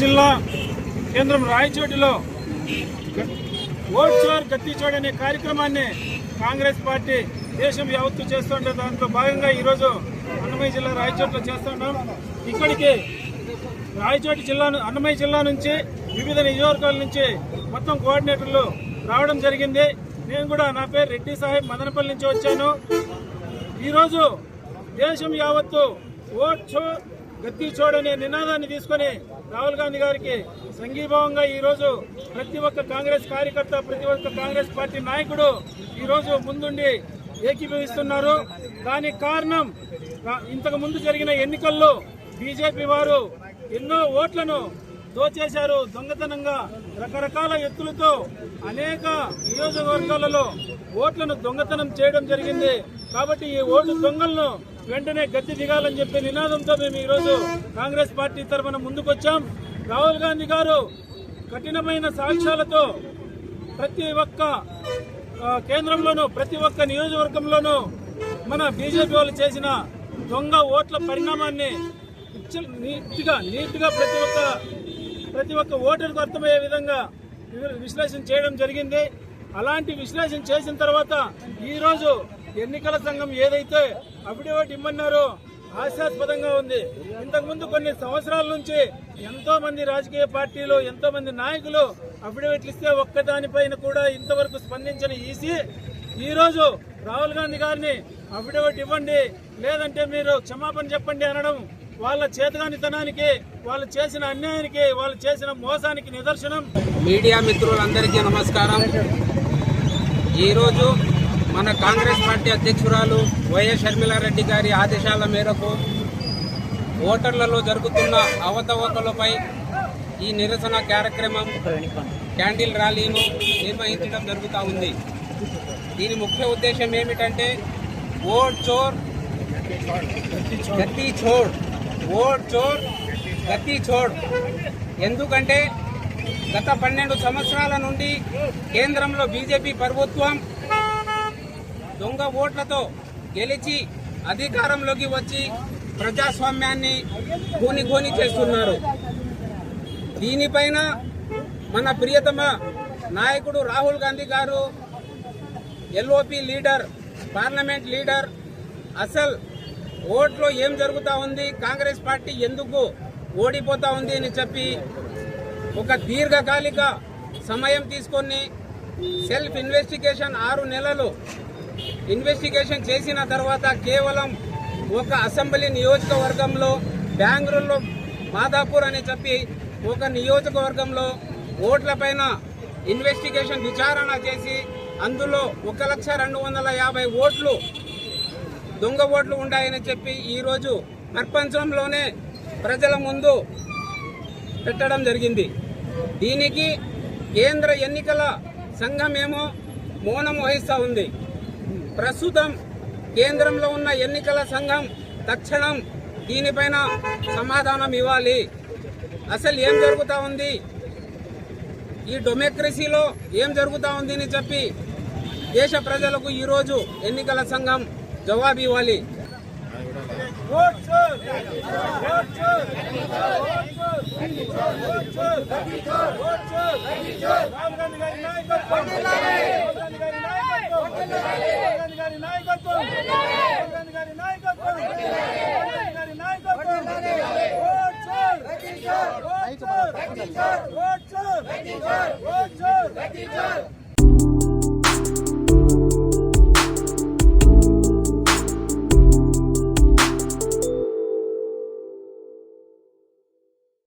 జిల్లా కేంద్రం రాయచోటిలో ఓట్ చోర్ గట్టి చోర్ అనే కార్యక్రమాన్ని కాంగ్రెస్ పార్టీ దేశం యావత్తు చేస్తుంటే దాంట్లో భాగంగా ఈరోజు అన్నమయ్య జిల్లా రాయచోటిలో చేస్తున్నాం ఇక్కడికి రాయచోటి జిల్లా అన్నమయ్య జిల్లా నుంచి వివిధ నియోజకవర్గాల నుంచి మొత్తం కోఆర్డినేటర్లు రావడం జరిగింది. నేను కూడా నా పేరు రెడ్డి సాహెబ్ మదనపల్లి నుంచి వచ్చాను. ఈరోజు దేశం యావత్తు ఓట్ చో గట్టి చూడనే నినాదాన్ని తీసుకొని రాహుల్ గాంధీ గారికి సంఘీభావంగా ఈరోజు ప్రతి ఒక్క కాంగ్రెస్ కార్యకర్త ప్రతి ఒక్క కాంగ్రెస్ పార్టీ నాయకుడు ఈరోజు ముందుండి ఏకీభవిస్తున్నారు. దానికి కారణం ఇంతకు ముందు జరిగిన ఎన్నికల్లో బీజేపీ వారు ఎన్నో ఓట్లను దోచేశారు. దొంగతనంగా రకరకాల ఎత్తులతో అనేక నియోజకవర్గాలలో ఓట్లను దొంగతనం చేయడం జరిగింది. కాబట్టి ఈ ఓటు దొంగలను వెంటనే గద్దె దిగాలని చెప్పే నినాదంతో మేము ఈరోజు కాంగ్రెస్ పార్టీ తరఫున ముందుకొచ్చాం. రాహుల్ గాంధీ గారు కఠినమైన సాక్ష్యాలతో ప్రతి ఒక్క కేంద్రంలోనూ ప్రతి ఒక్క నియోజకవర్గంలోనూ మన బీజేపీ వాళ్ళు చేసిన దొంగ ఓట్ల పరిణామాన్ని నీట్గా నీట్గా ప్రతి ఒక్క ప్రతి ఒక్క ఓటర్కు అర్థమయ్యే విధంగా విశ్లేషణ చేయడం జరిగింది. అలాంటి విశ్లేషణ చేసిన తర్వాత ఈరోజు ఎన్నికల సంఘం ఏదైతే అఫిడవిట్ ఇమ్మన్నారో హాస్యాస్పదంగా ఉంది. ఇంతకుముందు కొన్ని సంవత్సరాల నుంచి ఎంతో మంది రాజకీయ పార్టీలు ఎంతో మంది నాయకులు అఫిడవిట్లు ఇస్తే ఒక్కదానిపైన కూడా ఇంతవరకు స్పందించిన ఈసీ ఈరోజు రాహుల్ గాంధీ గారిని అఫిడవిట్ ఇవ్వండి లేదంటే మీరు క్షమాపణ చెప్పండి అనడం వాళ్ళ చేతగానితనానికి వాళ్ళు చేసిన అన్యాయానికి వాళ్ళు చేసిన మోసానికి నిదర్శనం. మీడియా మిత్రులందరికీ నమస్కారం. ఈరోజు మన కాంగ్రెస్ పార్టీ అధ్యక్షురాలు వైఎస్ షర్మిలారెడ్డి గారి ఆదేశాల మేరకు ఓటర్లలో జరుగుతున్న అవతవకలపై ఈ నిరసన కార్యక్రమం క్యాండిల్ ర్యాలీను నిర్వహించడం జరుగుతూ ఉంది. దీని ముఖ్య ఉద్దేశం ఏమిటంటే ఓట్ చోర్ గతి చోడ్ ఓట్ చోర్ గతి చోడ్ ఎందుకంటే గత పన్నెండు సంవత్సరాల నుండి కేంద్రంలో బీజేపీ ప్రభుత్వం దొంగ ఓట్లతో గెలిచి అధికారంలోకి వచ్చి ప్రజాస్వామ్యాన్ని గోని గోని చేస్తున్నారు. దీనిపైన మన ప్రియతమ నాయకుడు రాహుల్ గాంధీ గారు ఎల్ఓపి లీడర్ పార్లమెంట్ లీడర్ అసలు ఓట్లో ఏం జరుగుతూ ఉంది కాంగ్రెస్ పార్టీ ఎందుకు ఓడిపోతా ఉంది అని చెప్పి ఒక దీర్ఘకాలిక సమయం తీసుకొని సెల్ఫ్ ఇన్వెస్టిగేషన్ ఆరు నెలలు ఇన్వెస్టిగేషన్ చేసిన తర్వాత కేవలం ఒక అసెంబ్లీ నియోజకవర్గంలో బెంగళూరులో మాదాపూర్ అని చెప్పి ఒక నియోజకవర్గంలో ఓట్లపైన ఇన్వెస్టిగేషన్ విచారణ చేసి అందులో ఒక లక్ష రెండు వందల యాభై ఓట్లు దొంగ ఓట్లు ఉన్నాయని చెప్పి ఈరోజు ప్రపంచంలోనే ప్రజల ముందు పెట్టడం జరిగింది. దీనికి కేంద్ర ఎన్నికల సంఘమేమో మౌనం వహిస్తూ ఉంది. ప్రస్తుతం కేంద్రంలో ఉన్న ఎన్నికల సంఘం తక్షణం దీనిపైన సమాధానం ఇవ్వాలి అసలు ఏం జరుగుతూ ఉంది ఈ డొమోక్రసీలో ఏం జరుగుతూ ఉంది అని చెప్పి దేశ ప్రజలకు ఈరోజు ఎన్నికల సంఘం జవాబు ఇవ్వాలి ఓట్ ఓట్ ఓట్ ఓట్ గారి నాయకత్వం! రాహుల్ గాంధీ గారి నాయకత్వం! Vettijal! Vettijal! Vettijal!